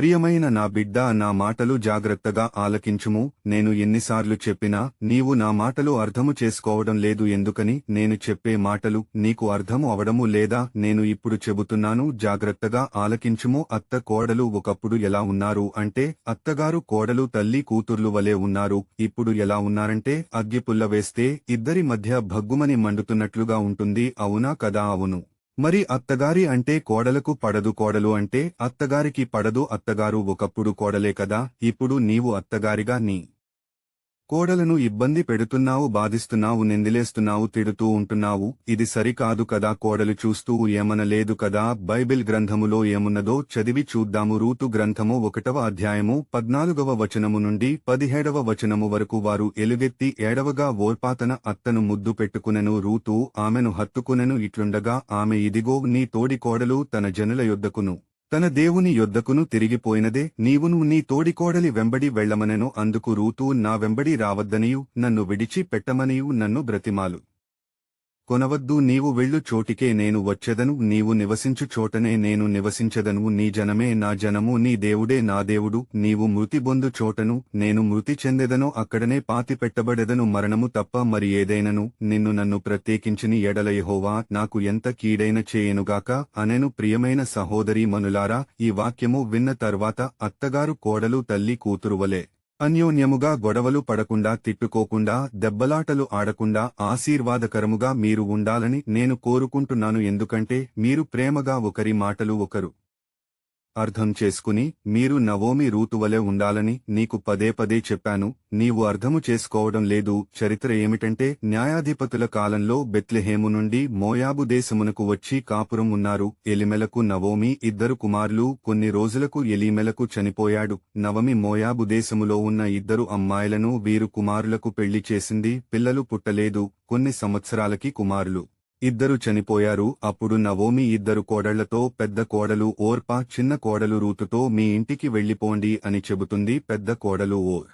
ప్రియమైన నా బిడ్డ నా మాటలు జాగ్రత్తగా ఆలకించుము. నేను ఎన్నిసార్లు చెప్పినా నీవు నా మాటలు అర్థము చేసుకోవడం లేదు. ఎందుకని? నేను చెప్పే మాటలు నీకు అర్థము అవడము లేదా? నేను ఇప్పుడు చెబుతున్నాను జాగ్రత్తగా ఆలకించుము. అత్త కోడలు ఒకప్పుడు ఎలా ఉన్నారు అంటే అత్తగారు కోడలు తల్లి కూతుర్లు వలె ఉన్నారు. ఇప్పుడు ఎలా ఉన్నారంటే అగ్గిపుల్ల వేస్తే ఇద్దరి మధ్య భగ్గుమని మండుతున్నట్లుగా ఉంటుంది. అవునా కదా? అవును. మరి అత్తగారి అంటే కోడలకు పడదు కోడలు అంటే అత్తగారికి పడదు అత్తగారు ఒకప్పుడు కోడలే కదా ఇప్పుడు నీవు అత్తగారిగా నీ కోడలను ఇబ్బంది పెడుతున్నావు బాధిస్తున్నావు నిందిలేస్తున్నావు తిడుతూ ఉంటున్నావు ఇది సరికాదు కదా కోడలు చూస్తూ ఏమనలేదు కదా బైబిల్ గ్రంథములో ఏమున్నదో చదివి చూద్దాము. రూతు గ్రంథము ఒకటవ అధ్యాయము పద్నాలుగవ వచనము నుండి పదిహేడవ వచనము వరకు వారు ఎలుగెత్తి ఏడవగా ఓర్పాతన అత్తను ముద్దు పెట్టుకునెను. రూతు ఆమెను హత్తుకునెను. ఇట్లుండగా ఆమె ఇదిగో నీ తోడి కోడలు తన జనుల యొద్దకును. తన దేవుని యొద్దకును తిరిగిపోయినదే నీవును నీ తోడికోడలి వెంబడి వెళ్ళమనెను అందుకు రూతూ నా వెంబడి రావద్దనియు నన్ను విడిచి పెట్టమనియు నన్ను బ్రతిమాలు. కొనవద్దు నీవు వెళ్ళు చోటికే నేను వచ్చెదను నీవు నివసించు చోటనే నేను నివసించెదను నీ జనమే నా జనము నీ దేవుడే నా దేవుడు నీవు మృతి బొందు చోటను నేను మృతి చెందెదనో అక్కడనే పాతి పెట్టబడెదను మరణము తప్ప మరి ఏదైనను నిన్ను నన్ను ప్రత్యేకించిని ఎడలయహోవా నాకు ఎంత కీడైన చేయనుగాక అనెను ప్రియమైన సహోదరీ మనులారా ఈ వాక్యము విన్న తర్వాత అత్తగారు కోడలు తల్లి కూతురువలే అన్యోన్యముగా గొడవలు పడకుండా తిట్టుకోకుండా దెబ్బలాటలు ఆడకుండా ఆశీర్వాదకరముగా మీరు ఉండాలని నేను కోరుకుంటున్నాను. ఎందుకంటే మీరు ప్రేమగా ఒకరి మాటలు ఒకరు. అర్థం చేసుకుని మీరు నవోమి రూతువలే ఉండాలని నీకు పదే పదే చెప్పాను నీవు అర్థము చేసుకోవడం లేదు చరిత్ర ఏమిటంటే న్యాయాధిపతుల కాలంలో బెత్లెహేము నుండి మోయాబు దేశమునకు వచ్చి కాపురం ఉన్నారు ఎలిమెలకు నవోమి ఇద్దరు కుమారులు కొన్ని రోజులకు ఎలిమెలకు చనిపోయాడు నవమి మోయాబు దేశములో ఉన్న ఇద్దరు అమ్మాయిలను వీరు కుమారులకు పెళ్ళి చేసింది పిల్లలు పుట్టలేదు కొన్ని సంవత్సరాలకి కుమారులు. ఇద్దరు చనిపోయారు. అప్పుడు నవోమి ఇద్దరు కోడళ్ళతో పెద్ద కోడలు ఓర్పా చిన్న కోడలు రూతుతో మీ ఇంటికి వెళ్ళిపోండి అని చెబుతుంది పెద్ద కోడలు ఓర్.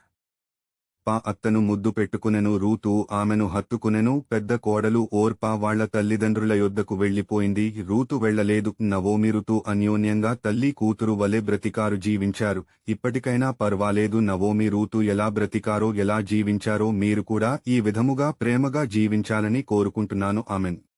పా అత్తను ముద్దు పెట్టుకునెను రూతు ఆమెను హత్తుకునెను పెద్ద కోడలు ఓర్పా వాళ్ళ తల్లిదండ్రుల యొద్దకు వెళ్ళిపోయింది రూతు వెళ్ళలేదు నవోమి ఋతు అన్యోన్యంగా తల్లి కూతురు వలె బ్రతికారు జీవించారు. ఇప్పటికైనా పర్వాలేదు. నవోమి రూతు ఎలా బ్రతికారో ఎలా జీవించారో మీరు కూడా ఈ విధముగా ప్రేమగా జీవించాలని కోరుకుంటున్నాను. ఆమెన్.